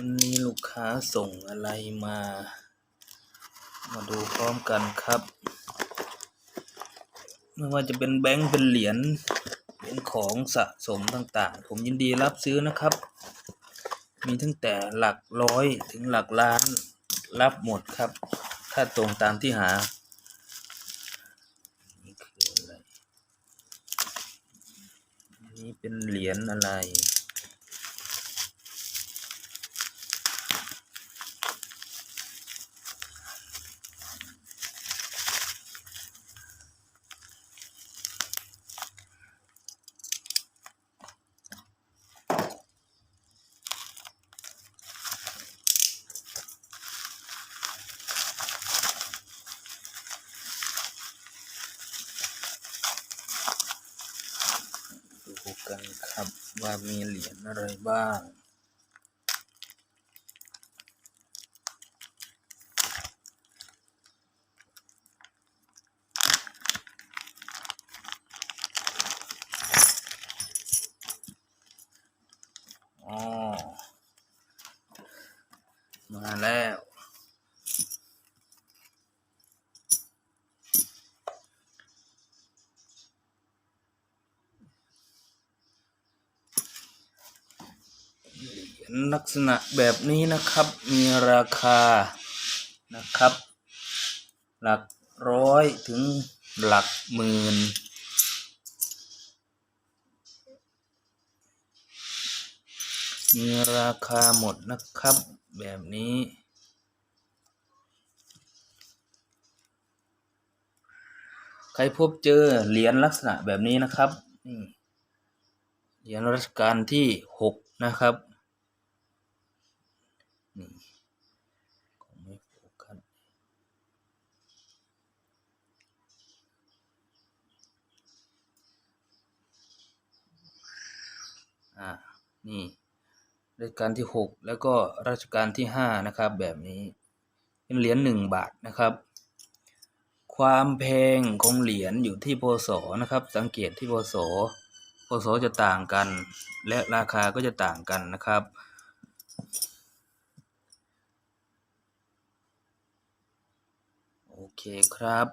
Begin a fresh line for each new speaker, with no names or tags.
วันนี้ลูกค้าส่งอะไรมา มาดูพร้อมกันครับ ไม่ว่าจะเป็นแบงค์เป็นเหรียญ เป็นของสะสมต่างๆ ผมยินดีรับซื้อนะครับ มีตั้งแต่หลักร้อยถึงหลักล้านรับหมดครับ ถ้าตรงตามที่หานี่คืออะไรอันนี่เป็นเหรียญอะไร ดูกันครับว่ามีเหรียญอะไรบ้างอ๋อมาแล้ว ลักษณะแบบนี้นะครับมีราคานะครับ หลักร้อยถึงหลักหมื่นมีราคาหมดนะครับแบบนี้ ใครพบเจอเหรียญลักษณะแบบนี้นะครับนี่เหรียญรัชกาลที่หกนะครับ นี่คงไม่โฟกัส อ่านี่รัชกาลที่หกแล้วก็รัชกาลที่ห้านะครับ แบบนี้เป็นเหรียญหนึ่งบาทนะครับ ความแพงของเหรียญอยู่ที่พศนะครับ สังเกตที่พศพศจะต่างกัน และราคาก็จะต่างกันนะครับ โอเคครับ